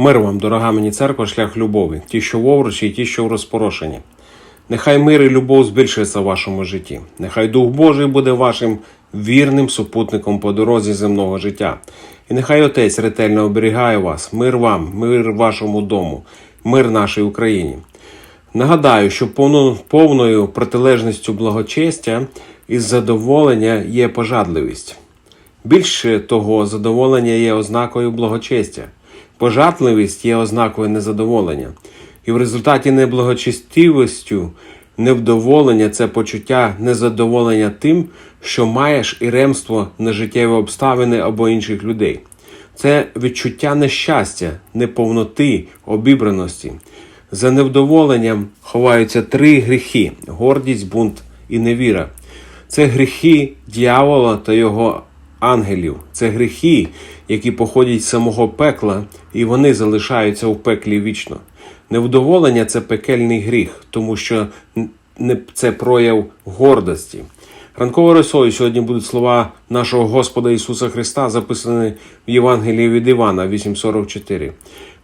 Мир вам, дорога мені церква, шлях любові, ті, що в овручі, і ті, що в розпорошенні. Нехай мир і любов збільшується в вашому житті. Нехай Дух Божий буде вашим вірним супутником по дорозі земного життя. І нехай Отець ретельно оберігає вас, мир вам, мир вашому дому, мир нашій Україні. Нагадаю, що повною протилежністю благочестя і задоволення є пожадливість. Більше того, задоволення є ознакою благочестя. Пожартливість є ознакою незадоволення. І в результаті неблагочестивістю невдоволення це почуття незадоволення тим, що маєш і ремство на життєві обставини або інших людей. Це відчуття нещастя, неповноти, обібраності. За невдоволенням ховаються три гріхи: гордість, бунт і невіра. Це гріхи дьявола та його ангелів. Це гріхи, які походять з самого пекла, і вони залишаються у пеклі вічно. Невдоволення це пекельний гріх, тому що це прояв гордості. Ранковою росою сьогодні будуть слова нашого Господа Ісуса Христа, записані в Євангелії від Івана 8.44.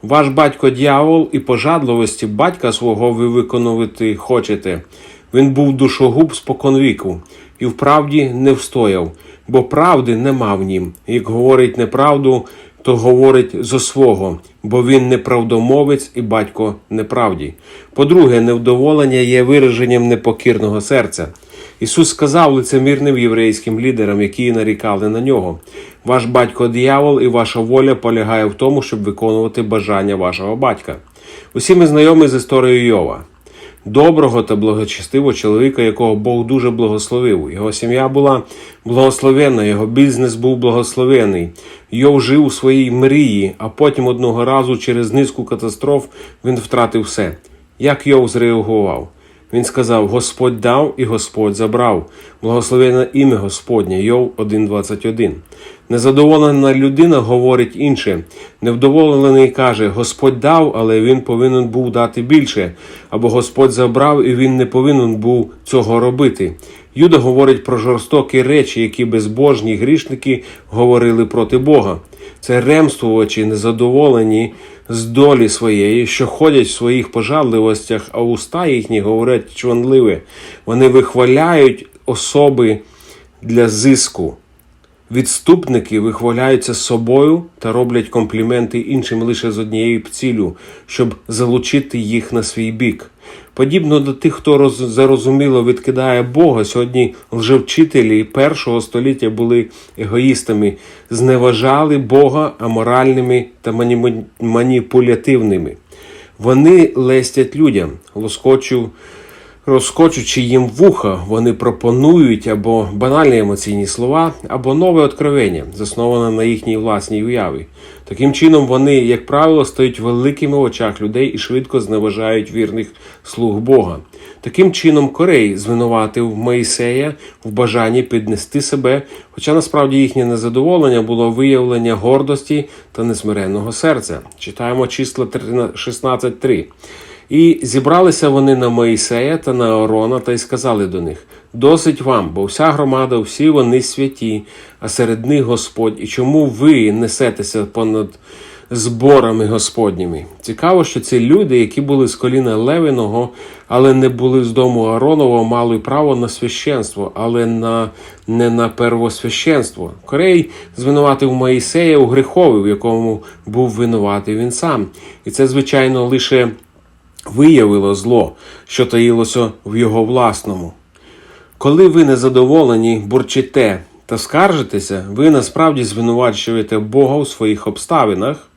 Ваш батько дьявол і пожадливості батька свого ви виконувати хочете. Він був душогуб споконвіку, і вправді не встояв, бо правди нема в нім. Як говорить неправду, то говорить зо свого, бо він неправдомовець і батько неправді. По-друге, невдоволення є вираженням непокірного серця. Ісус сказав лицемірним єврейським лідерам, які нарікали на нього: Ваш батько диявол і ваша воля полягає в тому, щоб виконувати бажання вашого батька. Усі ми знайомі з історією Йова доброго та благочестивого чоловіка, якого Бог дуже благословив. Його сім'я була благословенна, його бізнес був благословений. Йов жив у своїй мрії, а потім одного разу через низку катастроф він втратив все. Як Йов зреагував? Він сказав: Господь дав і Господь забрав. Благословенне ім'я Господнє, Йов 1.21. Незадоволена людина говорить інше. Невдоволений каже: Господь дав, але він повинен був дати більше, або Господь забрав, і він не повинен був цього робити. Юда говорить про жорстокі речі, які безбожні грішники говорили проти Бога. Це ремствувачі, незадоволені з долі своєї, що ходять в своїх пожадливостях, а уста їхні говорять чванливе. Вони вихваляють особи для зиску. Відступники вихваляються собою та роблять компліменти іншим лише з однією ціллю, щоб залучити їх на свій бік. Подібно до тих, хто роз... зарозуміло відкидає Бога, сьогодні лжевчителі першого століття були егоїстами, зневажали Бога аморальними та мані... маніпулятивними. Вони лестять людям, лоскочу Розкочучи їм вуха, вони пропонують або банальні емоційні слова, або нове откровення, засноване на їхній власній уяві. Таким чином, вони, як правило, стають великими в очах людей і швидко зневажають вірних слуг Бога. Таким чином, Корей звинуватив Моїсея в бажанні піднести себе, хоча насправді їхнє незадоволення було виявлення гордості та несмиренного серця. Читаємо числа 16.3. І зібралися вони на Моїсея та на Орона та й сказали до них: Досить вам, бо вся громада, всі вони святі, а серед них Господь. І чому ви несетеся понад зборами Господніми? Цікаво, що ці люди, які були з коліна Левиного, але не були з дому Аронового, мали право на священство, але на, не на первосвященство. Корей звинуватив Моїсея у гріхові, в якому був винуватий він сам. І це, звичайно, лише виявило зло, що таїлося в його власному. Коли ви незадоволені, бурчите та скаржитеся, ви насправді звинувачуєте Бога у своїх обставинах,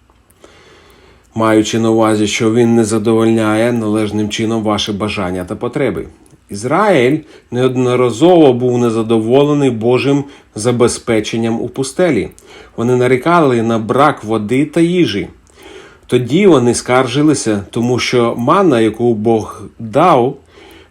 маючи на увазі, що він не задовольняє належним чином ваші бажання та потреби. Ізраїль неодноразово був незадоволений Божим забезпеченням у пустелі. Вони нарікали на брак води та їжі. Тоді вони скаржилися, тому що манна, яку Бог дав,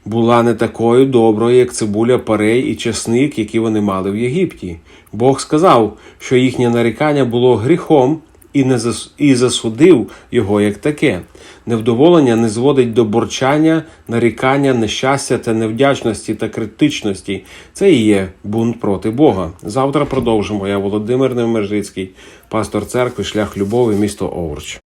була не такою доброю, як цибуля, парей і чесник, які вони мали в Єгипті. Бог сказав, що їхнє нарікання було гріхом і не зас... і засудив його як таке. Невдоволення не зводить до борчання, нарікання, нещастя та невдячності та критичності. Це і є бунт проти Бога. Завтра продовжимо. Я Володимир Невмержицький, пастор церкви, шлях любові, місто Овруч.